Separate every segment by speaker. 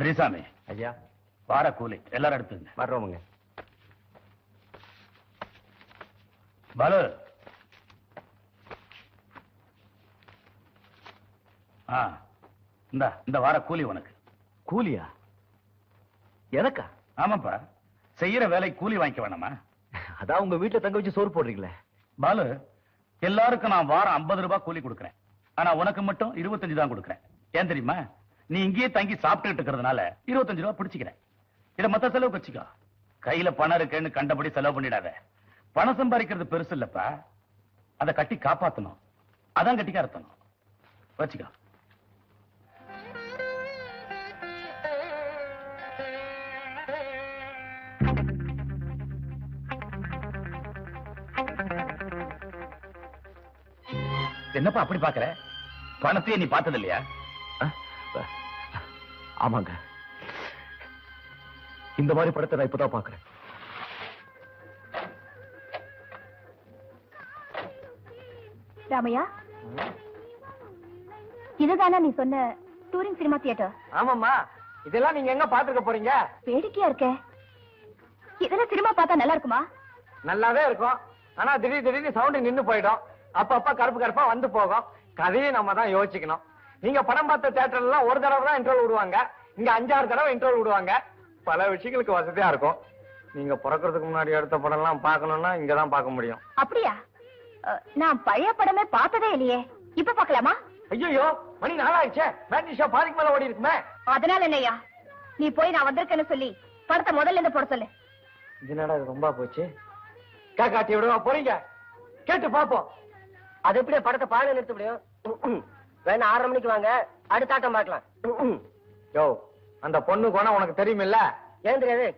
Speaker 1: பெரியசாமி
Speaker 2: ஐயா.
Speaker 1: வார கூலி. எல்லாரும் எடுத்துங்க
Speaker 2: வர்றோமுங்க.
Speaker 1: பாலு. ஆ இந்த இந்த வார கூலி உனக்கு.
Speaker 2: கூலியா? எனக்கா?
Speaker 1: ஆமாப்பா. செய்யற வேலை கூலி வாங்கிக்க வேணாமா?
Speaker 2: அதான் உங்க வீட்டுல தங்க வச்சு சோறு போடுறீங்களே.
Speaker 1: பாலு எல்லாருக்கும் நான் வாரம் 50 ரூபாய் கூலி கொடுக்கறேன். ஆனா உனக்கு மட்டும் 25 தான் கொடுக்கறேன். ஏன் தெரியுமா? நீ இங்கேயே தங்கி சாப்பிட்டுட்டு இருக்கிறதுனால இருபத்தஞ்சு ரூபா பிடிச்சிக்கிறேன். இதை மத்த செலவுக்கு வச்சுக்கோ. கையில பணம் இருக்குன்னு கண்டபடி செலவு பண்ணிடாத. பணம் சம்பாதிக்கிறது பெருசு இல்லப்பா. அதை கட்டி காப்பாத்தணும். அதான் கட்டிக்காரத்தணும் வச்சுக்கோ. என்னப்பா அப்படி பாக்குற பணத்தையே நீ பார்த்தது இல்லையா
Speaker 2: ஆமாங்க. இந்த மாதிரி படத்தை நான் இப்பதான் பாக்குறேன்
Speaker 3: ராமையா? இதுதானா நீ சொன்ன டூரிங் சினிமா தியேட்டர்
Speaker 4: ஆமாம்மா. இதெல்லாம் நீங்க எங்க பாத்துக்க போறீங்க?
Speaker 3: வேடிக்கையா இருக்கே. இதெல்லாம் சினிமா பார்த்தா நல்லா இருக்குமா?
Speaker 4: நல்லாவே இருக்கும். ஆனா திடீர் திடீர்னு சவுண்ட் நின்னு போயிடும். அப்பப்ப கருப்பு கருப்பா வந்து போகும். கதையை நம்ம தான் யோசிக்கணும். நீங்க படம் பார்த்த தியேட்டர்ல எல்லாம் ஒரு தடவை தான் இன்ட்ரோல் விடுவாங்க. இங்க அஞ்சாறு தடவை இன்ட்ரோல் விடுவாங்க. பல விஷயங்களுக்கு வசதியா இருக்கும். நீங்க பிறக்கிறதுக்கு முன்னாடி எடுத்த படம் எல்லாம் பார்க்கணும்னா இங்க தான் பார்க்க முடியும்.
Speaker 3: அப்படியா? நான் பழைய படமே பார்த்ததே இல்லையே. இப்ப பார்க்கலாமா?
Speaker 4: ஐயோ மணி நாளாயிடுச்சே மேட்னி ஷோ பாதிக்கு மேல ஓடி இருக்குமே.
Speaker 3: அதனால என்னய்யா? நீ போய் நான் வந்திருக்கேன்னு சொல்லி படத்தை முதல்ல இருந்து போட சொல்லு.
Speaker 4: என்னடா ரொம்ப போச்சு? காக்காட்டி விடுவா போறீங்க. கேட்டு பாப்போம்
Speaker 5: அது எப்படி படத்தை பாடம் நிறுத்த முடியும் வேணா ஆறரை மணிக்கு வாங்க. அடுத்த ஆட்டம் பார்க்கலாம்.
Speaker 4: யோ அந்த பொண்ணு குணம் உனக்கு தெரியுமில்ல?
Speaker 5: ஏன் தெரியாது?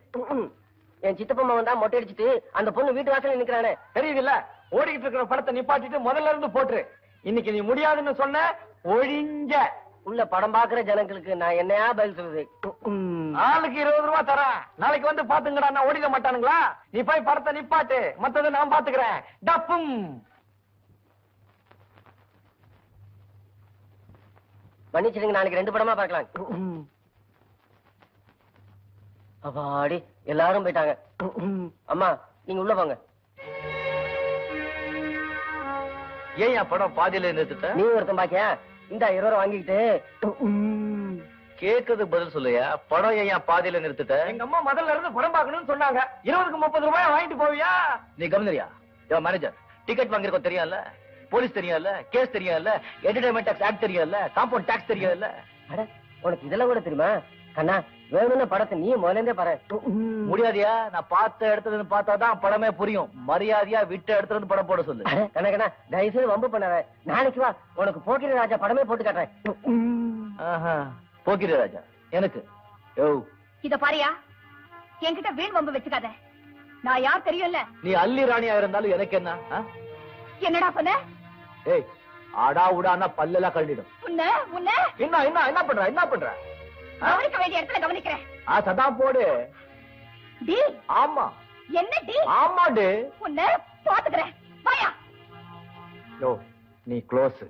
Speaker 5: என் சித்தப்பம்மா வந்தா மொட்டை அடிச்சிட்டு அந்த பொண்ணு வீட்டு வாசல்ல நிக்கிறானே.
Speaker 4: தெரியுதுல்ல? ஓடிக்கிட்டு இருக்கிற படத்தை நிப்பாட்டிட்டு முதல்ல இருந்து போட்டுரு. இன்னைக்கு நீ முடியாதுன்னு சொன்ன ஒழிஞ்ச.
Speaker 5: உள்ள படம் பாக்குற ஜனங்களுக்கு நான் என்னையா பதில் சொல்றது?
Speaker 4: நாளைக்கு இருபது ரூபா தரேன். நாளைக்கு வந்து பாத்துங்கடா நான் ஓடிட மாட்டானுங்களா? நீ போய் படத்தை நிப்பாட்டு. மத்தது நான் பாத்துக்கிறேன் டப்பும்.
Speaker 5: மன்னிச்சிடுங்க நாளைக்கு ரெண்டு படமா பார்க்கலாம். அப்பாடி எல்லாரும் போயிட்டாங்க. அம்மா நீங்க உள்ள போங்க.
Speaker 2: ஏன் என் படம் பாதியில நிறுத்திட்ட?
Speaker 5: நீ ஒருத்தன் பாக்கியா? இந்த இருபது ரூபா வாங்கிக்கிட்டு.
Speaker 2: கேக்குறது பதில் சொல்லையா? படம் ஏன் பாதியில நிறுத்திட்ட?
Speaker 4: எங்க அம்மா முதல்ல இருந்து படம் பார்க்கணும்னு சொன்னாங்க. இருபதுக்கு முப்பது ரூபாய் வாங்கிட்டு போவியா?
Speaker 2: நீ கவனியா மேனேஜர் டிக்கெட் வாங்கிருக்கோம் தெரியும்ல? போலீஸ் தெரியும்ல கேஸ் தெரியும்ல என்டர்டைன்மெண்ட் டாக்ஸ் ஆக்ட் தெரியும்ல காம்பவுண்ட் டாக்ஸ் தெரியும்ல
Speaker 5: அட உனக்கு இதெல்லாம் கூட தெரியுமா? கண்ணா வேணும்னு படத்தை நீ முதல்ல இருந்தே பாரு
Speaker 2: முடியாதியா? நான் பார்த்த இடத்துல இருந்து பார்த்தாதான் படமே புரியும். மரியாதையா விட்ட இடத்துல இருந்து படம் போட சொல்லு.
Speaker 5: கண்ணா கண்ணா தயவு செய்து வம்பு பண்ணாத. நாளைக்கு வா உனக்கு போக்கிரி ராஜா படமே போட்டு காட்டுறேன்.
Speaker 2: ஆஹா போக்கிரி ராஜா எனக்கு. யோ.
Speaker 3: இத பாரியா என்கிட்ட வீண் வம்பு வச்சுக்காத. நான் யார் தெரியும்ல?
Speaker 2: நீ அல்லி ராணியா இருந்தாலும் எனக்கு என்ன?
Speaker 3: என்னடா சொன்ன
Speaker 2: ஏய் அடா உடான்னா பல்லெல்லாம் கழட்டிடும்
Speaker 3: உன்ன உன்ன?
Speaker 2: என்ன என்ன என்ன பண்ற என்ன பண்ற?
Speaker 3: கவனிக்க வேண்டிய இடத்துல கவனிக்கிறேன்.
Speaker 2: ஆ சதா போடு.
Speaker 3: டி?
Speaker 2: ஆமா.
Speaker 3: என்ன டி?
Speaker 2: ஆமாடு
Speaker 3: உன்ன பாத்துக்கிறேன் வாயா.
Speaker 2: யோ நீ க்ளோஸ்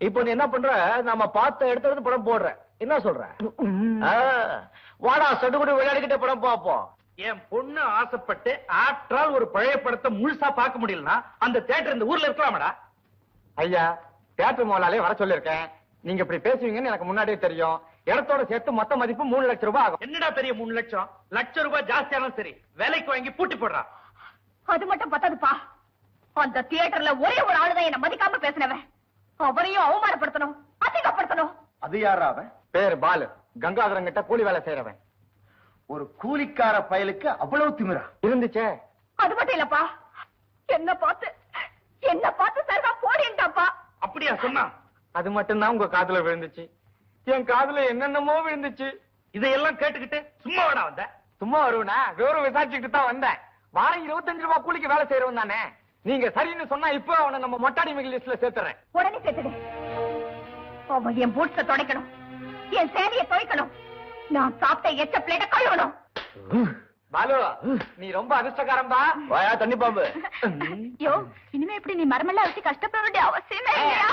Speaker 2: இப்போ நீ என்ன பண்ற? நாம பார்த்த இடத்துல இருந்து படம் போடுற. என்ன சொல்ற? வாடா சடுகுடு விளையாடிக்கிட்ட படம் பாப்போம்
Speaker 1: என் பொண்ணு ஆசைப்பட்டு ஆற்றால் ஒரு பழைய படத்தை முழுசா பார்க்க முடியலனா அந்த தியேட்டர் இந்த ஊர்ல இருக்கலாமடா.
Speaker 4: ஐயா தியேட்டர் முதலாளே வர சொல்லிருக்கேன் நீங்க இப்படி பேசுவீங்கன்னு எனக்கு முன்னாடியே தெரியும். இடத்தோட சேர்த்து மொத்த மதிப்பு மூணு லட்சம் ரூபாய் ஆகும்.
Speaker 1: என்னடா பெரிய மூணு லட்சம்? லட்சம் ரூபாய் ஜாஸ்தியானாலும் சரி விலைக்கு வாங்கி பூட்டி போடுறா.
Speaker 3: அது மட்டும் பத்தாதுப்பா. அந்த தியேட்டர்ல ஒரே ஒரு ஆளுதான் என்ன மதிக்காம பேசினவன். அவரையும் அவமானப்படுத்தணும் அதிகப்படுத்தணும்
Speaker 1: அது யாரா அவன்?
Speaker 4: பேர் பாலு. கங்காதரன் கிட்ட கூலி வேலை செய்யறவன்
Speaker 1: ஒரு கூலிக்கார பயலுக்கு அவ்வளவு திமிரா.
Speaker 4: இருந்துச்சே.
Speaker 3: அது மட்டும் இல்லப்பா. என்ன பார்த்து என்ன பார்த்து சரிதா போடின்ட்டாப்பா.
Speaker 1: அப்படியா சொன்னா?
Speaker 4: அது மட்டும்தான் உங்க காதுல விழுந்துச்சு. என் காதுல என்னென்னமோ விழுந்துச்சு.
Speaker 1: இதையெல்லாம் கேட்டுக்கிட்டு சும்மா வாடா வந்த.
Speaker 4: சும்மா வருவனா? விவரம் விசாரிச்சுக்கிட்டு தான் வந்தேன். வாரம் இருபத்தஞ்சு ரூபாய் கூலிக்கு வேலை செய்யறவன் தானே. நீங்க சரின்னு சொன்னா இப்போ அவனை நம்ம மொட்டாடி மிக லிஸ்ட்ல சேர்த்துறேன்.
Speaker 3: உடனே சேர்த்துடு. அவன் என் பூட்ஸ துடைக்கணும். என் சேலைய துவைக்கணும் நான் சாப்பிட்ட எச்ச பிளேட்ட கழுவணும்.
Speaker 4: பாலு நீ ரொம்ப அதிர்ஷ்டக்காரன்பா
Speaker 2: வாயா தண்ணி பாம்பு.
Speaker 3: யோ இனிமே இப்படி நீ மரமெல்லாம் வச்சு கஷ்டப்பட வேண்டிய அவசியமே இல்லையா?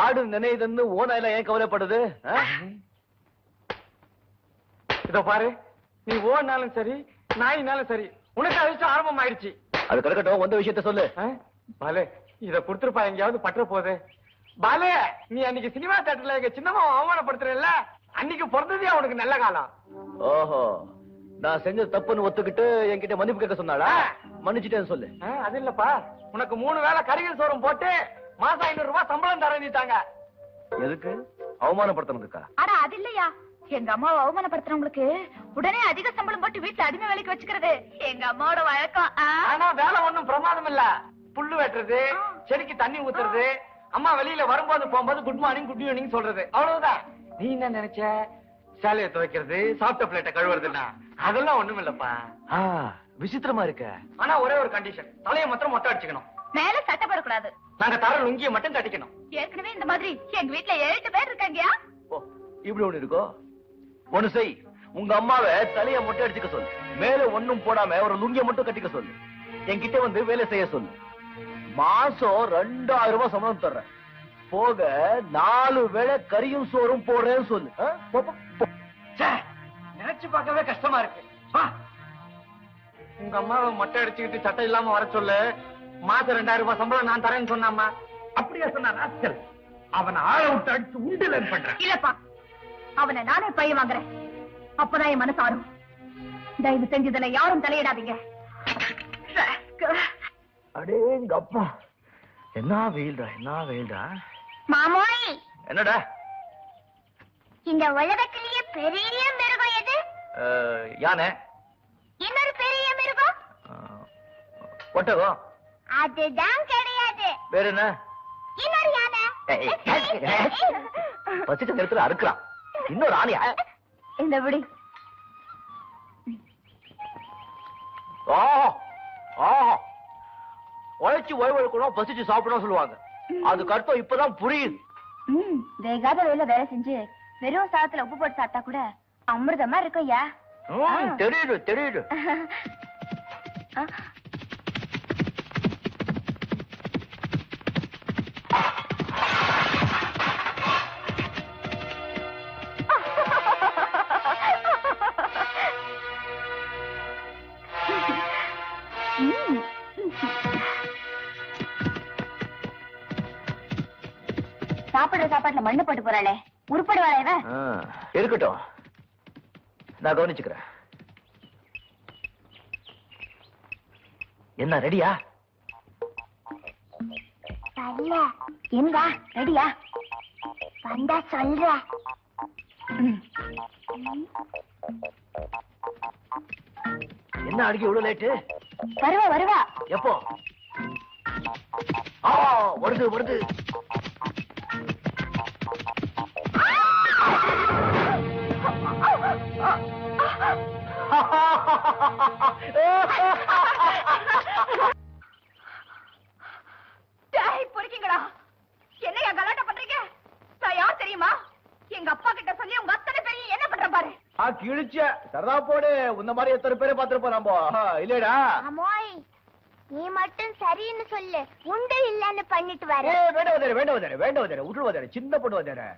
Speaker 2: ஆடு நினைதுன்னு ஓனாயில ஏன் கவலைப்படுது?
Speaker 4: இதோ பாரு நீ ஓடினாலும் சரி நாயினாலும் சரி உனக்கு அதிர்ஷ்டம் ஆரம்பம் ஆயிடுச்சு.
Speaker 2: அது கிடக்கட்டும் வந்த விஷயத்த சொல்லு?
Speaker 4: பாலு இத கொடுத்துருப்பா எங்கேயாவது பற்ற போகுது. பாலு நீ அன்னைக்கு சினிமா தேட்டர்ல எங்க சின்னம்மா அவமானப்படுத்துறல அன்னைக்கு பிறந்ததே அவனுக்கு நல்ல காலம்.
Speaker 2: ஓஹோ நான் செஞ்ச தப்புன்னு ஒத்துக்கிட்டு என்கிட்ட மன்னிப்பு கேட்க சொன்னாளா? மன்னிச்சுட்டேன்னு சொல்லு.
Speaker 4: ஆ, அது இல்லப்பா. உனக்கு மூணு வேளை கறிகள் சோறும் போட்டு மாசம் ஐநூறு ரூபாய் சம்பளம் தரணிட்டாங்க
Speaker 2: எதுக்கு? அவமானப்படுத்தணுக்கா
Speaker 3: ஆனா அது இல்லையா? எங்க அம்மாவை அவமானப்படுத்துறவங்களுக்கு உடனே அதிக சம்பளம் போட்டு வீட்டுல அடிமை வேலைக்கு வச்சுக்கிறது எங்க அம்மாவோட வழக்கம்?
Speaker 4: ஆனா வேலை ஒண்ணும் பிரமாதம் இல்ல. புல்லு வெட்டுறது செடிக்கு தண்ணி ஊத்துறது அம்மா வெளியில வரும்போது போகும்போது குட் மார்னிங் குட் ஈவினிங் சொல்றது. அவ்வளவுதான். நீ என்ன நினைச்ச? சேலையை துவைக்கிறது சாப்பிட்ட பிளேட்டை கழுவுறதுன்னா? அதெல்லாம் ஒண்ணும் இல்லப்பா.
Speaker 2: விசித்திரமா இருக்க.
Speaker 4: ஆனா ஒரே ஒரு கண்டிஷன் தலையை மாத்திரம் மொட்டை அடிச்சுக்கணும்.
Speaker 3: மேல சட்டை போடக்கூடாது.
Speaker 4: நாங்க தர லுங்கிய மட்டும் தட்டிக்கணும்
Speaker 3: ஏற்கனவே இந்த மாதிரி எங்க வீட்டுல ஏழு பேர் இருக்காங்கயா?
Speaker 2: ஓ இப்படி ஒண்ணு இருக்கோ? ஒண்ணு செய். உங்க அம்மாவை தலைய மொட்டை அடிச்சுக்க சொல்லு. மேல ஒண்ணும் போடாம ஒரு லுங்கிய மட்டும் கட்டிக்க சொல்லு. என்கிட்ட வந்து வேலை செய்ய சொல்லு. மாசம் ரெண்டாயிரம் ரூபாய் சம்பளம் தர்றேன். போக நாலு வேளை கறியும் சோறும் போடுறேன்னு சொல்லு.
Speaker 4: நினைச்சு பார்க்கவே கஷ்டமா இருக்கு. வா. உங்க அம்மாவை மொட்டை அடிச்சுக்கிட்டு சட்டை இல்லாம வர சொல்லு. மாசம் ரெண்டாயிரம் ரூபாய் சம்பளம் நான் தரேன்னு சொன்னாமா
Speaker 1: அப்படியே சொன்ன அவனை ஆள விட்டு அடிச்சு உண்டில பண்றேன்
Speaker 3: இல்லப்பா. அவனை நானே பைய வாங்குறேன். அப்பதான் என் மனசு ஆறும். தயவு செஞ்சு இதுல யாரும் தலையிடாதீங்க.
Speaker 2: அடேங்க அப்பா என்ன வெயில்டா என்ன வெயில்டா?
Speaker 3: மாமோய்!
Speaker 2: என்னடா?
Speaker 3: இந்த உலகத்திலேயே பெரிய மிருகம் எது?
Speaker 2: யானை.
Speaker 3: இன்னொரு பெரிய மிருகம்?
Speaker 2: ஒட்டகம்.
Speaker 3: அதுதான் கிடையாது.
Speaker 2: வேற என்ன?
Speaker 3: இன்னொரு யானை.
Speaker 2: பசிச்ச நேரத்துல அறுக்குறான். இன்னொரு ஆணியா?
Speaker 3: இந்த விடி.
Speaker 2: ஆஹா ஆஹா. உழைச்சு ஓய்வெடுக்கணும் பசிச்சு சாப்பிடணும் சொல்லுவாங்க. அதுக்கு அர்த்தம் இப்பதான் புரியுது.
Speaker 3: ம் வேகாத வேலை வேலை செஞ்சு வெறும் சாதத்துல உப்பு போட்டு சாப்பிட்டா கூட அமிர்தமா இருக்கும் ஐயா.
Speaker 2: தெரியுது தெரியுது.
Speaker 3: சாப்பிடுற சாப்பாட்டுல மண்ணு போட்டு போறாளே. உருப்படுவாளே இவ.
Speaker 2: ஆ, இருக்கட்டும். நான் கவனிச்சுக்கிறேன். என்ன ரெடியா?
Speaker 3: வரல எங்க? ரெடியா? வந்தா சொல்ற.
Speaker 2: என்ன அடிக்க இவ்வளவு லேட்டு?
Speaker 3: வருவா வருவா.
Speaker 2: எப்போ? வருது வருது.
Speaker 3: பொறுக்கீங்களா என்னையா கலாட்டா பண்றீங்க? நான் யார் தெரியுமா? எங்க அப்பா கிட்ட சொல்லி உங்க அத்தனை பேரையும் என்ன பண்ற பாரு?
Speaker 2: ஆ கிழிச்ச. சரதா போடு. உன்ன மாதிரி எத்தனை பேரை பாத்துருப்போம் நம்ம. ஆ, இல்லையடா.
Speaker 3: அம்மாய் நீ மட்டும் சரின்னு சொல்லு. உண்டு இல்லன்னு பண்ணிட்டு
Speaker 2: ஏ வேண்ட வந்தாரு வேண்ட வந்தாரு வேண்ட வந்தாரு விட்டு வந்தாரு சின்ன பொண்ணு வந்தாரு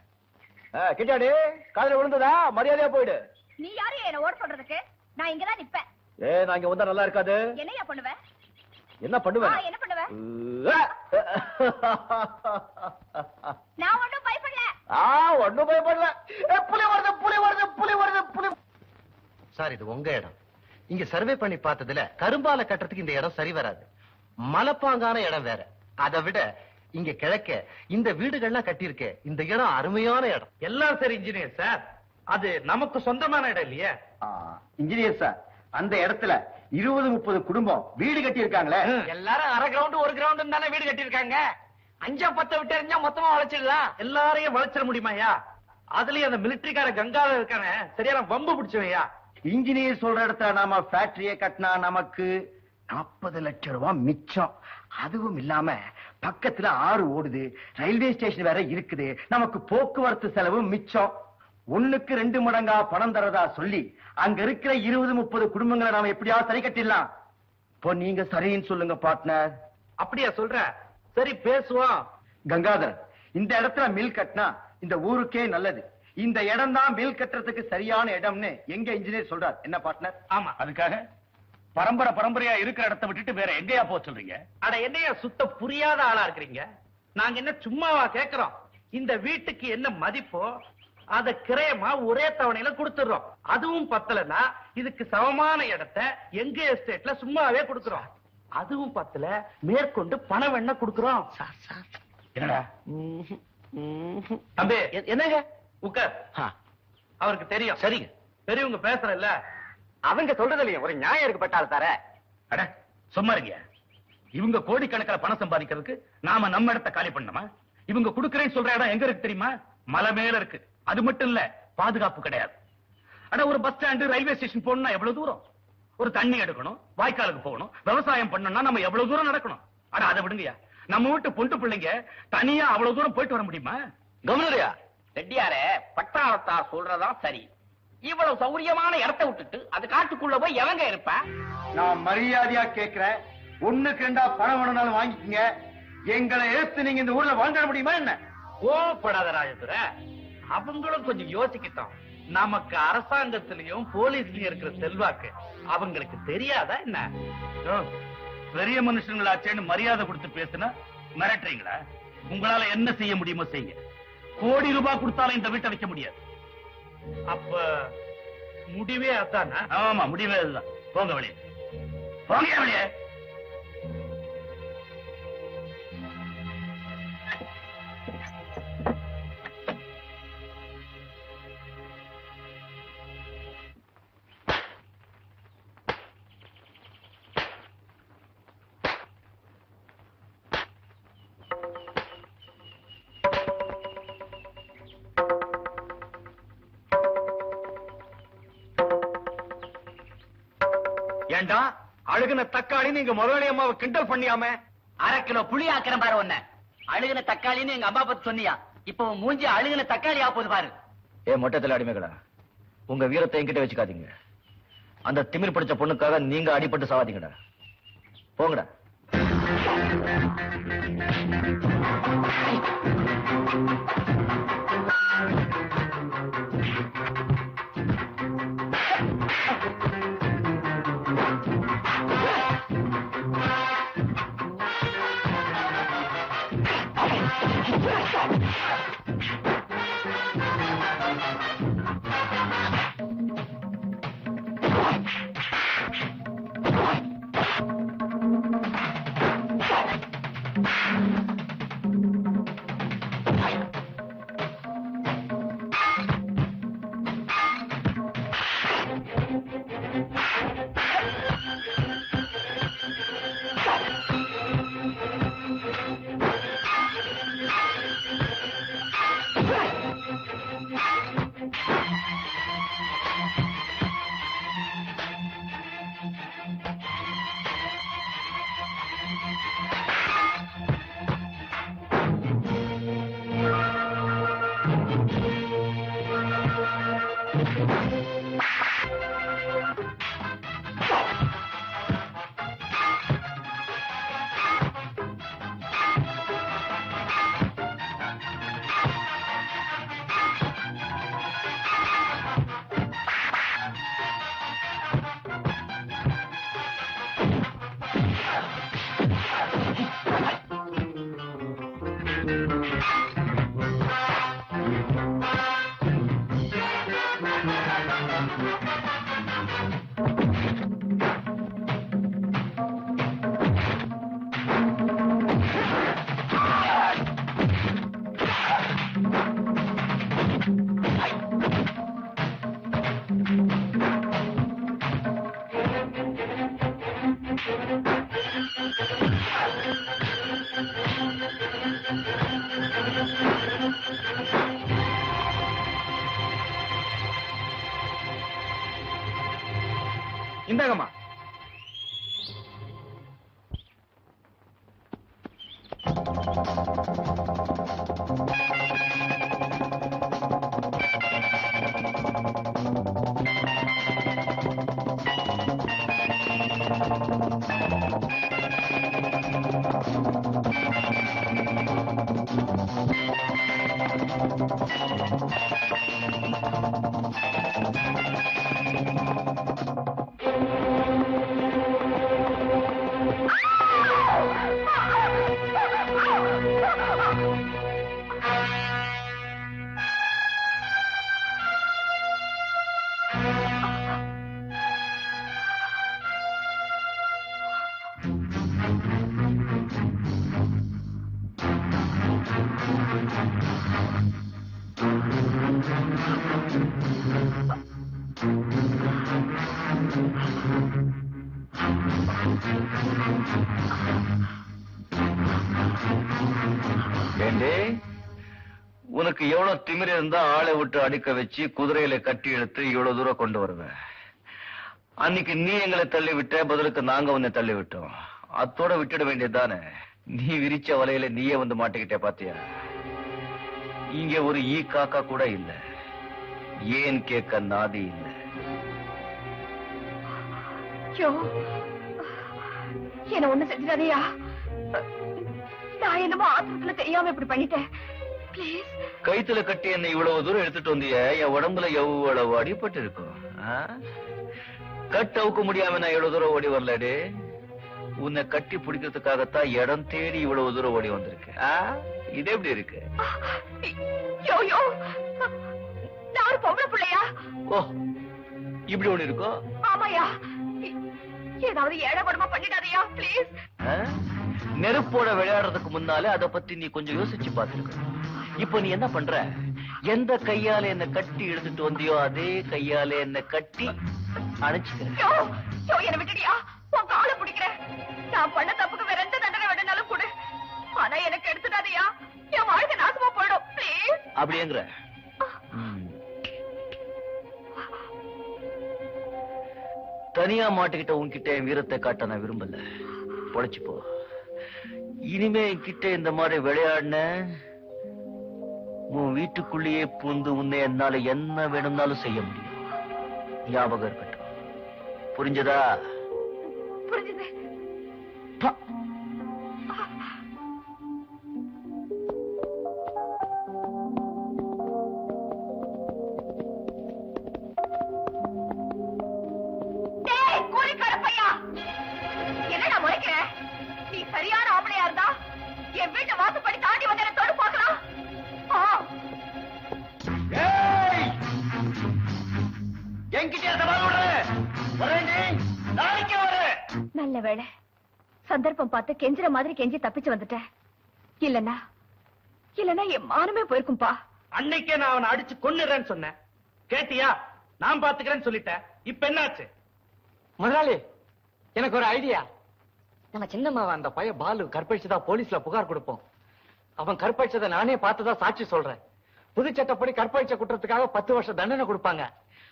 Speaker 2: கிட்டாடி காதுல விழுந்ததா? மரியாதையா போயிடு.
Speaker 3: நீ யாரு என்ன ஓட சொல்றதுக்கு? நான் இங்கதான் நிப்பேன்.
Speaker 2: ஏ நான் இங்க வந்தா நல்லா இருக்காது.
Speaker 3: என்னையா பண்ணுவ?
Speaker 2: என்ன
Speaker 3: ஆ,
Speaker 2: பண்ணுவேன்
Speaker 3: என்ன பண்ணுவ? நான் ஒண்ணும் பயப்படல.
Speaker 2: ஆ ஒண்ணும் பயப்படல. புலி வருது புலி வருது புலி வருது புலி.
Speaker 6: சார் இது உங்க இடம். இங்க சர்வே பண்ணி பார்த்ததுல கரும்பால கட்டுறதுக்கு இந்த இடம் சரி வராது. மலப்பாங்கான இடம் வேற. அதை விட இங்க கிழக்க இந்த வீடுகள்லாம் கட்டியிருக்க. இந்த இடம் அருமையான இடம்.
Speaker 1: எல்லாம் சரி இன்ஜினியர் சார் அது நமக்கு சொந்தமான இடம் இல்லையா?
Speaker 7: இன்ஜினியர் சார் அந்த இடத்துல இருபது முப்பது குடும்பம் வீடு கட்டி இருக்காங்களே
Speaker 4: எல்லாரும் அரை கிரவுண்ட் ஒரு கிரவுண்ட் தானே வீடு கட்டியிருக்காங்க. அஞ்சா பத்த விட்டு எறிஞ்சா மொத்தமா வளைச்சிடலாம்.
Speaker 1: எல்லாரையும் வளைச்சிட முடியுமாயா அதுலயும் அந்த மிலிட்டரிக்கார கங்கால இருக்கானே சரியான வம்பு பிடிச்சவையா
Speaker 7: இன்ஜினியர் சொல்ற இடத்துல நாம ஃபேக்டரிய கட்டினா நமக்கு நாற்பது லட்சம் ரூபாய் மிச்சம். அதுவும் இல்லாம பக்கத்துல ஆறு ஓடுது. ரயில்வே ஸ்டேஷன் வேற இருக்குது. நமக்கு போக்குவரத்து செலவு மிச்சம். ஒண்ணுக்கு ரெண்டு மடங்கா பணம் தரதா சொல்லி அங்க இருக்கிற இருபது முப்பது குடும்பங்களை நாம எப்படியாவது சரி கட்டிடலாம்? இப்போ நீங்க சரின்னு சொல்லுங்க பார்ட்னர்
Speaker 1: அப்படியா சொல்ற? சரி பேசுவோம்.
Speaker 7: கங்காதர் இந்த இடத்துல மில் கட்டினா இந்த ஊருக்கே நல்லது. இந்த இடம் தான் மில் கட்டுறதுக்கு சரியான இடம்னு எங்க இன்ஜினியர் சொல்றார். என்ன பார்ட்னர்
Speaker 1: ஆமா. அதுக்காக பரம்பரை பரம்பரையா இருக்கிற இடத்தை விட்டுட்டு வேற எங்கேயா போக சொல்றீங்க?
Speaker 8: அட என்னையா சுத்த புரியாத ஆளா இருக்கிறீங்க? நாங்க என்ன சும்மாவா கேக்குறோம்? இந்த வீட்டுக்கு என்ன மதிப்போ அத கிரயமா ஒரே தவணையில கொடுத்துடுறோம். அதுவும் பத்தலன்னா இதுக்கு சமமான இடத்தை எங்க எஸ்டேட்ல சும்மாவே கொடுக்குறோம். அதுவும் பத்தல மேற்கொண்டு பணம் வேணா கொடுக்குறோம்.
Speaker 1: என்னடா?
Speaker 8: தம்பி.
Speaker 2: என்னங்க?
Speaker 8: உட்கார் அவருக்கு தெரியும்.
Speaker 2: சரிங்க.
Speaker 8: பெரியவங்க பேசுறல்ல.
Speaker 4: அவங்க சொல்றதுலயும் ஒரு நியாயம் இருக்கு தார
Speaker 1: அட சும்மா இருங்க இவங்க கோடிக்கணக்கில் பணம் சம்பாதிக்கிறதுக்கு நாம நம்ம இடத்தை காலி பண்ணணுமா? இவங்க குடுக்கறேன்னு சொல்ற இடம் எங்க இருக்கு தெரியுமா? மலை மேல இருக்கு. அது மட்டும் இல்ல பாதுகாப்பு கிடையாது. அட ஒரு பஸ் ஸ்டாண்டு ரயில்வே ஸ்டேஷன் போகணும்னா எவ்வளவு தூரம்? ஒரு தண்ணி எடுக்கணும் வாய்க்காலுக்கு போகணும் விவசாயம் பண்ணணும்னா நம்ம எவ்வளவு தூரம் நடக்கணும்? அட அதை விடுங்கயா நம்ம வீட்டு பொண்டு பிள்ளைங்க தனியா அவ்வளவு தூரம் போயிட்டு வர முடியுமா?
Speaker 2: கவனியா
Speaker 5: ரெட்டியாரே பட்டாளத்தார் சொல்றதான் சரி. இவ்வளவு சௌரியமான இடத்தை விட்டுட்டு அது காட்டுக்குள்ள போய் எவங்க இருப்ப?
Speaker 7: நான் மரியாதையா கேக்குறேன் ஒண்ணுக்கு ரெண்டா பணம் வேணும்னாலும் வாங்கிக்கங்க. எங்களை எடுத்து நீங்க இந்த ஊர்ல வாழ்ந்துட முடியுமா என்ன?
Speaker 8: கோவப்படாத ராஜதுரை. அவங்களும் கொஞ்சம் யோசிக்கட்டும். நமக்கு அரசாங்கத்திலயும் போலீஸ்லயும் இருக்கிற செல்வாக்கு அவங்களுக்கு தெரியாதா என்ன?
Speaker 1: பெரிய மனுஷங்களாச்சேன்னு மரியாதை கொடுத்து பேசுனா மிரட்டுறீங்களா? உங்களால என்ன செய்ய முடியுமோ செய்யுங்க. கோடி ரூபாய் கொடுத்தாலும் இந்த வீட்டை வைக்க முடியாது.
Speaker 8: அப்ப முடிவே அதானா?
Speaker 1: ஆமா முடிவே அதுதான். போங்க வழியே போங்க
Speaker 4: வழியே அழுகுன தக்காளி நீங்க முதலாளி அம்மாவை கிண்டல் பண்ணியாம
Speaker 5: அரை கிலோ புளி ஆக்கிறேன் பாரு ஒன்ன அழுகின தக்காளின்னு எங்க அம்மா பத்தி சொன்னியா? இப்ப உன் மூஞ்சி அழுகின தக்காளி ஆப்போது பாரு.
Speaker 2: ஏ மொட்டத்துல அடிமைகளா? உங்க வீரத்தை என்கிட்ட வச்சுக்காதீங்க. அந்த திமிர் பிடிச்ச பொண்ணுக்காக நீங்க அடிபட்டு சாவாதீங்கடா. போங்கடா.
Speaker 4: you
Speaker 2: なるほど。திமிரு இருந்தா ஆளை விட்டு அடிக்க வச்சு குதிரையில கட்டி எடுத்து இவ்வளவு தூரம் கொண்டு வருவேன் அன்னைக்கு நீ எங்களை தள்ளி விட்ட பதிலுக்கு நாங்க உன்னை தள்ளி விட்டோம் அத்தோட விட்டுட வேண்டியதுதானே நீ விரிச்ச வலையில நீயே வந்து மாட்டிக்கிட்டே பாத்தியா? இங்க ஒரு ஈ காக்கா கூட இல்ல. ஏன் கேட்க நாதி இல்ல.
Speaker 3: என்ன ஒண்ணு செஞ்சிடாதீயா? நான் என்னமோ ஆத்திரத்துல தெரியாம இப்படி பண்ணிட்டேன்.
Speaker 2: கைத்துல கட்டி என்னை இவ்வளவு தூரம் எடுத்துட்டு வந்திய? என் உடம்புல எவ்வளவு அடிபட்டு இருக்கும் ஆ? கட்டு அவுக்க முடியாம நான் இவ்வளவு தூரம் ஓடி வரலடே. உன்னை கட்டி பிடிக்கிறதுக்காகத்தான் இடம் தேடி இவ்வளவு தூரம் ஓடி வந்திருக்கேன். ஆ? இது எப்படி இருக்கு? ஓ இப்படி ஒண்ணு இருக்கோ?
Speaker 3: ஆமாயா ஏதாவது ஏழப்படமா பண்ணிடாதயா ப்ளீஸ்?
Speaker 2: நெருப்போட விளையாடுறதுக்கு முன்னாலே அத பத்தி நீ கொஞ்சம் யோசிச்சு பார்த்திருக்க இப்போ நீ என்ன பண்ற? எந்த கையால என்ன கட்டி எடுத்துட்டு வந்தியோ அதே கையால என்ன கட்டி அணைச்சுக்கிற.
Speaker 3: யோ யோ என்ன விட்டுடியா உன் காலை பிடிக்கிறேன் நான் பண்ண தப்புக்கு வேற எந்த தண்டனை வேணும்னாலும் கொடு. ஆனா எனக்கு எடுத்துடாதயா. என் வாழ்க்கை நாசமா போயிடும். ப்ளீஸ்
Speaker 2: அப்படியேங்கிற. ம். தனியா மாட்டிக்கிட்ட உன்கிட்ட என் வீரத்தை காட்ட நான் விரும்பல. பொழைச்சு போ இனிமே என்கிட்ட இந்த மாதிரி விளையாடின உன் வீட்டுக்குள்ளேயே பூந்து உன்னை என்னால என்ன வேணும்னாலும் செய்ய முடியும். ஞாபகம் இருக்கட்டும். புரிஞ்சதா?
Speaker 3: புரிஞ்சுது. நல்ல வேளை. சந்தர்ப்பம் பார்த்து கெஞ்சுற மாதிரி கெஞ்சி தப்பிச்சு வந்துட்டேன். இல்லனா இல்லனா என் மானமே போயிருக்கும்பா.
Speaker 8: அன்னைக்கே நான் அவனை அடிச்சு கொன்னுறேன்னு சொன்னேன். கேட்டியா? நான் பாத்துக்கிறேன்னு சொல்லிட்டேன். இப்ப என்னாச்சு?
Speaker 4: முதலாளி எனக்கு ஒரு ஐடியா நம்ம சின்னம்மாவை அந்த பையன் பாலு கற்பழிச்சதா போலீஸ்ல புகார் கொடுப்போம். அவன் கற்பழிச்சதை நானே பார்த்ததா சாட்சி சொல்றேன். புது சட்டப்படி கற்பழிச்ச குற்றத்துக்காக பத்து வருஷம் தண்டனை கொடுப்பாங்க.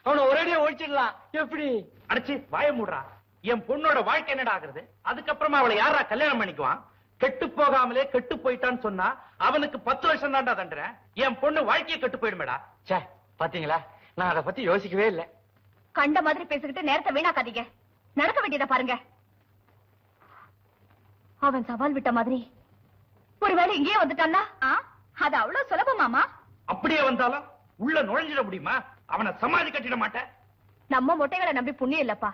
Speaker 4: அவனை ஒரேடியா ஒழிச்சிடலாம். எப்படி?
Speaker 8: அடிச்சு வாய மூடுறா. என் பொண்ணோட வாழ்க்கை என்னடா ஆகுறது? அதுக்கப்புறமா அவளை யாரா கல்யாணம் பண்ணிக்குவான்? கெட்டு போகாமலே கெட்டு போயிட்டான்னு சொன்னா அவனுக்கு பத்து வருஷம் தான்டா தண்டுறேன் என் பொண்ணு வாழ்க்கையை கெட்டு போயிடுமேடா.
Speaker 4: ச்சே பாத்தீங்களா? நான் அதை பத்தி யோசிக்கவே இல்லை.
Speaker 3: கண்ட மாதிரி பேசிக்கிட்டு நேரத்தை வீணாக்காதீங்க. நடக்க வேண்டியதை பாருங்க. அவன் சவால் விட்ட மாதிரி. ஒருவேளை இங்கேயே வந்துட்டான்னா? அது அவ்வளவு சுலபமாமா?
Speaker 8: அப்படியே வந்தாலும் உள்ள நுழைஞ்சிட முடியுமா? அவனை சமாதி கட்டிட மாட்டேன்.
Speaker 3: நம்ம மொட்டைகளை நம்பி புண்ணியம் இல்லப்பா.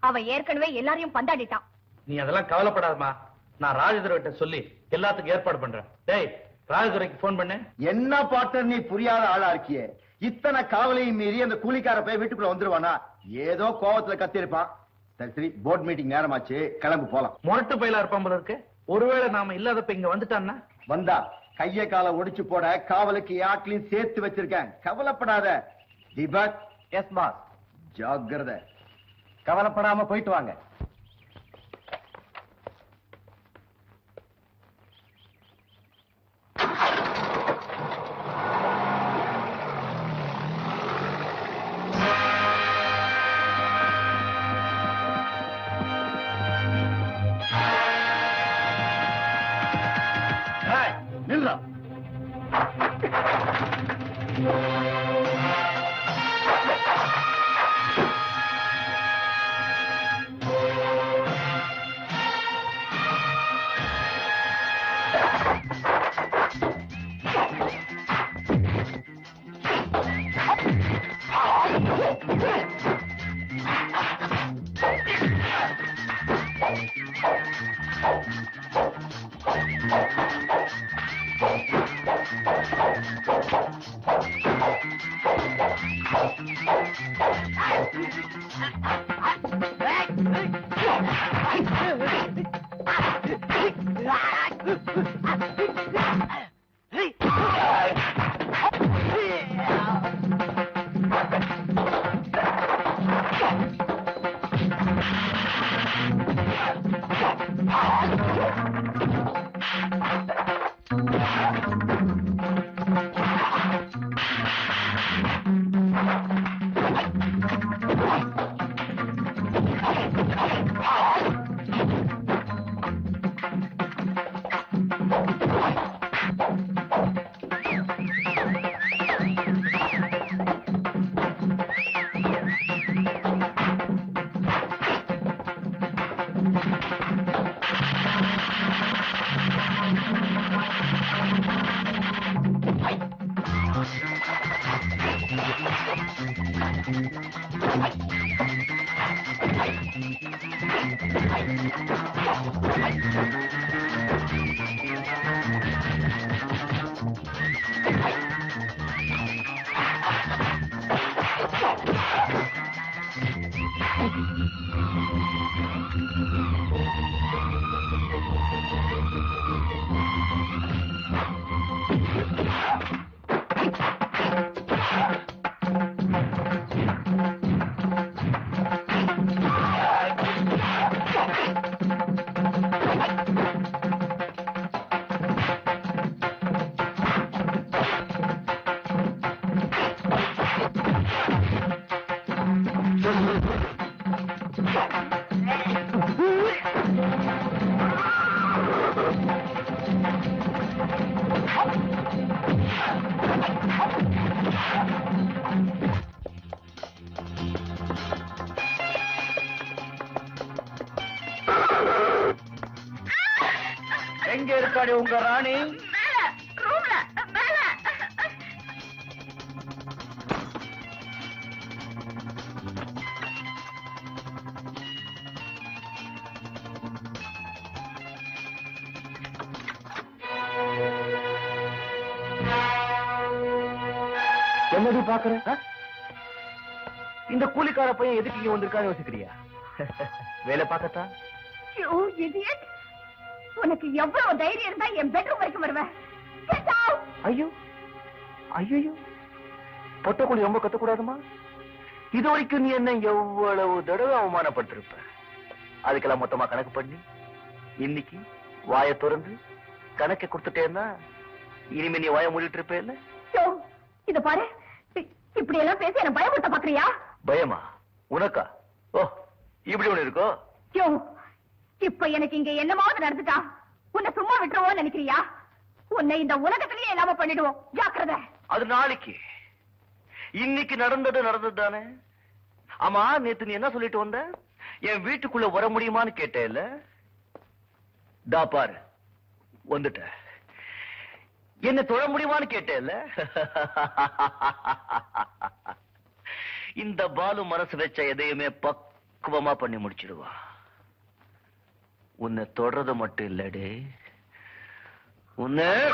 Speaker 3: அவன் ஏற்கனவே எல்லாரையும் பந்தாடிட்டான்.
Speaker 8: நீ அதெல்லாம் கவலைப்படாதம்மா. நான் ராஜதுரைகிட்ட சொல்லி எல்லாத்துக்கும் ஏற்பாடு பண்றேன். டேய் ராஜதுரைக்கு போன் பண்ணு.
Speaker 7: என்ன பார்ட்னர் நீ புரியாத ஆளா இருக்கியே? இத்தனை காவலையும் மீறி அந்த கூலிக்கார போய் வீட்டுக்குள்ள வந்துருவானா? ஏதோ கோவத்துல கத்திருப்பான் சரி சரி போர்ட் மீட்டிங் நேரமாச்சு. கிளம்பு போலாம்.
Speaker 8: முரட்டு பயிலா இருப்பான் போல இருக்கு. ஒருவேளை நாம இல்லாதப்ப இங்க வந்துட்டான்னா?
Speaker 7: வந்தா கைய கால ஒடிச்சு போட காவலுக்கு யாட்லையும் சேர்த்து வச்சிருக்கேன். கவலைப்படாத. தீபக் எஸ் பாஸ் ஜாக்கிரதை. கவலைப்படாம போயிட்டு வாங்க. ஏய், நில்றா.
Speaker 2: உங்க ராணி. என்னடி பாக்குற? இந்த கூலிக்கார பையன் எதுக்கு இங்க வந்திருக்கான்னு யோசிக்கிறியா? வேலை
Speaker 3: idiot! உனக்கு எவ்வளவு தைரியம் இருந்தா என் பெட்ரூம் வரைக்கும் வருவேன்!
Speaker 2: ஐயோ ஐயோ பொட்டக்குடி ரொம்ப கத்தக்கூடாதுமா? இது வரைக்கும் நீ என்ன எவ்வளவு தடவை அவமானப்பட்டிருப்ப? அதுக்கெல்லாம் மொத்தமா கணக்கு பண்ணி இன்னைக்கு வாயை திறந்து கணக்கை கொடுத்துட்டேன்னா இனிமே நீ வாயை மூடிட்டு இருப்ப இல்ல
Speaker 3: இத பாரு. இப்படி எல்லாம் பேசி என்ன பயமுட்ட பாக்குறியா?
Speaker 2: பயமா? உனக்கா? ஓ இப்படி ஒண்ணு இருக்கோ?
Speaker 3: இப்ப எனக்கு இங்க என்னமாவது நடந்துட்டா? உன்னை சும்மா விட்டுருவோம் நினைக்கிறியா? உன்னை இந்த உலகத்திலேயே இல்லாம பண்ணிடுவோம். ஜாக்கிரத.
Speaker 2: அது நாளைக்கு. இன்னைக்கு நடந்தது நடந்தது தானே ஆமா நேத்து நீ என்ன சொல்லிட்டு வந்த? என் வீட்டுக்குள்ள வர முடியுமான்னு கேட்டேல்ல? தா பாரு வந்துட்ட. என்ன தொழ முடியுமான்னு கேட்டேல்ல? இந்த பாலு மனசு வச்ச எதையுமே பக்குவமா பண்ணி முடிச்சிடுவா. உன்னை தொடறது மட்டும் இல்லடி. உன்னை
Speaker 7: டேய்,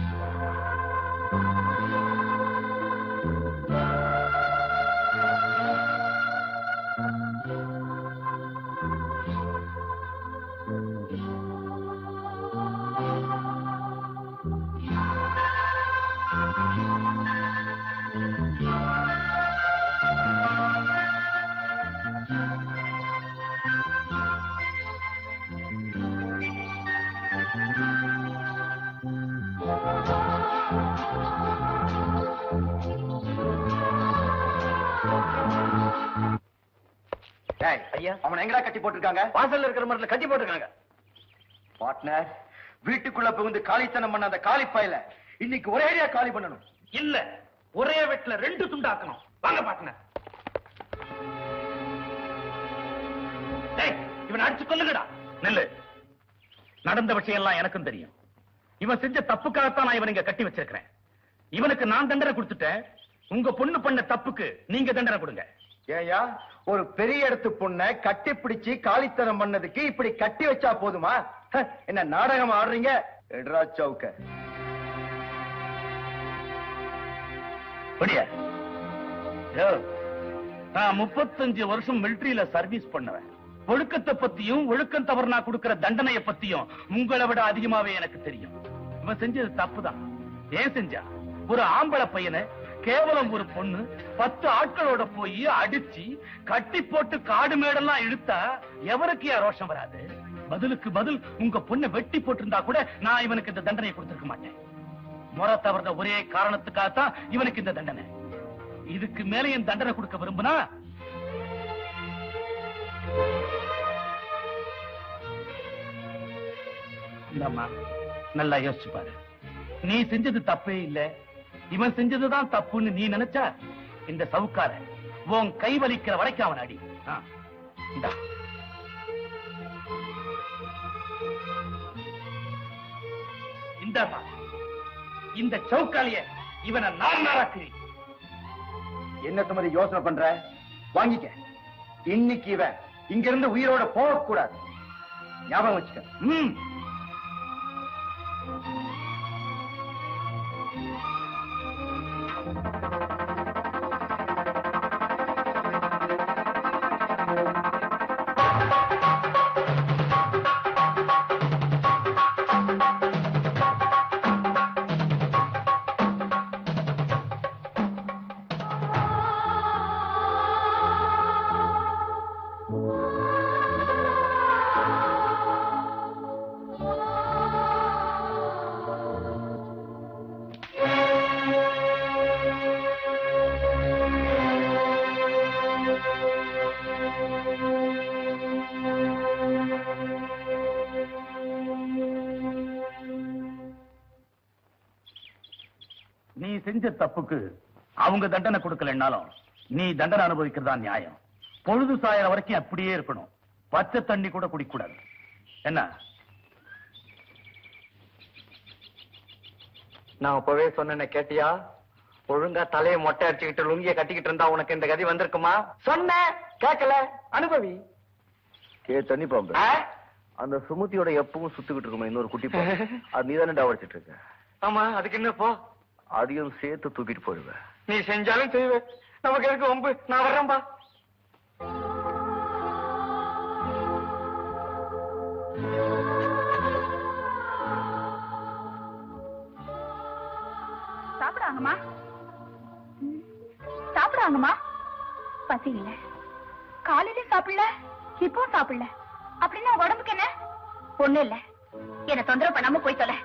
Speaker 2: ஐயா.
Speaker 7: அவனை எங்கடா கட்டி போட்டிருக்காங்க?
Speaker 2: வாசல்ல இருக்கிற மரத்துல கட்டி போட்டுருக்காங்க.
Speaker 7: பார்ட்னர் வீட்டுக்குள்ள புகுந்து காலித்தனம் பண்ண அந்த காலி பயல இன்னைக்கு ஒரேடியா காலி பண்ணணும்.
Speaker 9: இல்ல ஒரே வெட்டுல ரெண்டு துண்டாக்கணும். வாங்க பாட்டின இவன் அடிச்சு கொல்லுங்கடா.
Speaker 8: நெல்லு. நடந்த விஷயம் எல்லாம் எனக்கும் தெரியும். இவன் செஞ்ச தப்புக்காகத்தான் நான் இவன் இங்க கட்டி வச்சிருக்கிறேன். இவனுக்கு நான் தண்டனை கொடுத்துட்டேன். உங்க பொண்ணு பண்ண தப்புக்கு நீங்க தண்டனை கொடுங்க.
Speaker 7: ஏயா ஒரு பெரிய இடத்து பொண்ணை கட்டி பிடிச்சு காலித்தனம் பண்ணதுக்கு இப்படி கட்டி வச்சா போதுமா? என்ன நாடகம் ஆடுறீங்க? எட்ரா சவுக்க.
Speaker 8: நான் முப்பத்தஞ்சு வருஷம் மிலிட்டரியில சர்வீஸ் பண்ணுவேன். ஒழுக்கத்தை பத்தியும் ஒழுக்கம் தவறு நான் கொடுக்கிற தண்டனைய பத்தியும் உங்களை விட அதிகமாவே எனக்கு தெரியும். இவன் செஞ்சது தப்புதான். ஏன் செஞ்சா? ஒரு ஆம்பளை பையனை கேவலம் ஒரு பொண்ணு பத்து ஆட்களோட போய் அடிச்சு கட்டி போட்டு காடு மேடெல்லாம் இழுத்தா எவருக்கு ஏன் ரோஷம் வராது? பதிலுக்கு பதில் உங்க பொண்ணை வெட்டி போட்டிருந்தா கூட நான் இவனுக்கு இந்த தண்டனை கொடுத்திருக்க மாட்டேன். முறை தவறத ஒரே காரணத்துக்காகத்தான் இவனுக்கு இந்த தண்டனை. இதுக்கு மேல என் தண்டனை கொடுக்க விரும்புனா? இல்லம்மா நல்லா யோசிச்சு பாரு. நீ செஞ்சது தப்பே இல்ல. இவன் செஞ்சதுதான் தப்புன்னு நீ நினைச்சா? இந்த சவுக்கார உன் கை வலிக்கிற வரைக்கும் அவன் அடி. இந்தா. இந்த சவுக்காலிய இவனை நான் நாராக்கிறேன்.
Speaker 7: என்ன சுமதி யோசனை பண்ற? வாங்கிக்க. இன்னைக்கு இவன் இங்க இருந்து உயிரோட போக கூடாது ஞாபகம் வச்சுக்க.
Speaker 8: செஞ்ச தப்புக்கு அவங்க தண்டனை கொடுக்கலன்னாலும் நீ தண்டனை அனுபவிக்கிறதா நியாயம். பொழுது சாயற வரைக்கும் அப்படியே இருக்கணும். பச்சை தண்ணி கூட குடிக்கக்கூடாது என்ன?
Speaker 4: நான் அப்பவே சொன்னேன்னு கேட்டியா? ஒழுங்கா தலையை மொட்டை அடிச்சுக்கிட்டு லுங்கிய கட்டிக்கிட்டு இருந்தா உனக்கு இந்த கதி வந்திருக்குமா? சொன்னேன். கேட்கல. அனுபவி.
Speaker 2: ஏ தண்ணி பாம்பு? அந்த சுமுத்தியோட எப்பவும் சுத்துக்கிட்டு இருக்குமே இன்னொரு குட்டி அது நீ தானே டாவடிச்சிட்டு இருக்க?
Speaker 4: ஆமா அதுக்கு என்ன போ.
Speaker 2: அதையும் சேர்த்து தூக்கிட்டு போயிடுவேன்
Speaker 4: நீ செஞ்சாலும் செய்வே. நமக்கு இருக்கு ஒம்பு நான் வர்றேன்பா
Speaker 10: சாப்பிடுவாங்கம்மா ம், சாப்பிடுவாங்கம்மா பசி இல்ல. காலையில சாப்பிடல இப்பவும் சாப்பிடல. அப்படின்னா உடம்புக்கு என்ன? ஒண்ணு இல்ல. என்ன தொந்தரவு பண்ணாம போய் தொலை.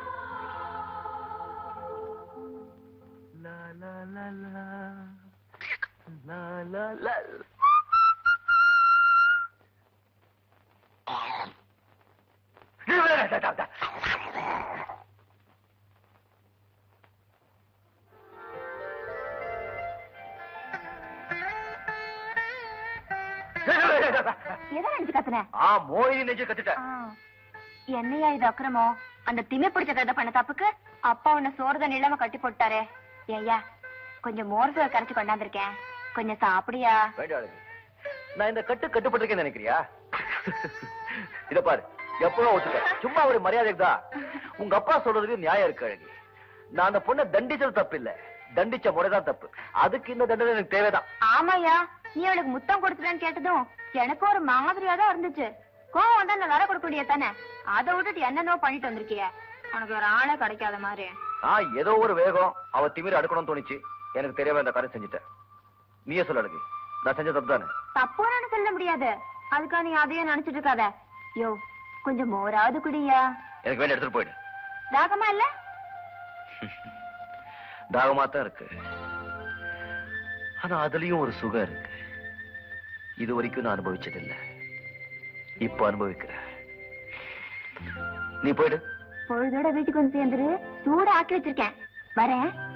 Speaker 2: ஆ மோயினி நெஞ்சு கத்துட்டேன்.
Speaker 10: என்னையா இது அக்கிரமம்? அந்த திமி பிடிச்ச கதை பண்ண தப்புக்கு அப்பா உன்னை சோறு தண்ணி இல்லாம கட்டி போட்டாரே. ஏய்யா கொஞ்சம் மோர் சோறு கரைச்சு கொண்டாந்துருக்கேன். கொஞ்சம் சாப்பிடியா.
Speaker 2: நான் இந்த கட்டு கட்டுப்பட்டிருக்கேன்னு நினைக்கிறியா? இத பாரு எப்பவும் ஒத்துக்க. சும்மா ஒரு மரியாதைக்கு தான். உங்க அப்பா சொல்றதுக்கு நியாயம் இருக்கு அழகு. நான் அந்த பொண்ணை தண்டிச்சது தப்பு இல்ல தண்டிச்ச முறைதான் தப்பு. அதுக்கு இந்த தண்டனை எனக்கு தேவைதான்.
Speaker 10: ஆமாயா நீ அவளுக்கு முத்தம் கொடுத்துட்டேன்னு கேட்டதும் எனக்கு ஒரு மாதிரியா தான் இருந்துச்சு. கோவம் வந்தா நான் வர கொடுக்க தானே அதை விட்டுட்டு என்னென்னோ பண்ணிட்டு வந்திருக்கிய. உனக்கு ஒரு ஆளே கிடைக்காத மாதிரி.
Speaker 2: ஆ ஏதோ ஒரு வேகம். அவ திமிர அடுக்கணும்னு தோணுச்சு. எனக்கு தெரியாம இந்த காரியம் செஞ்சுட்டேன் நீயே சொல்ல அழகு. நான் செஞ்ச தப்பு தானே
Speaker 10: தப்புன்னு சொல்ல முடியாது. அதுக்காக நீ அதையே நினைச்சிட்டு இருக்காத. யோ கொஞ்சம் மோராவது குடியா.
Speaker 2: எனக்கு வேண்டிய எடுத்துட்டு போயிடு.
Speaker 10: தாகமா இல்ல?
Speaker 2: தாகமா தான் இருக்கு. ஆனா அதுலயும் ஒரு சுகம் இருக்கு. இது வரைக்கும் நான் அனுபவிச்சதில்லை. இப்ப அனுபவிக்கிறேன். நீ போயிடு.
Speaker 10: பொழுதோட வீட்டுக்கு வந்து சேர்ந்துரு. சூட ஆக்கி வச்சிருக்கேன். வரேன்.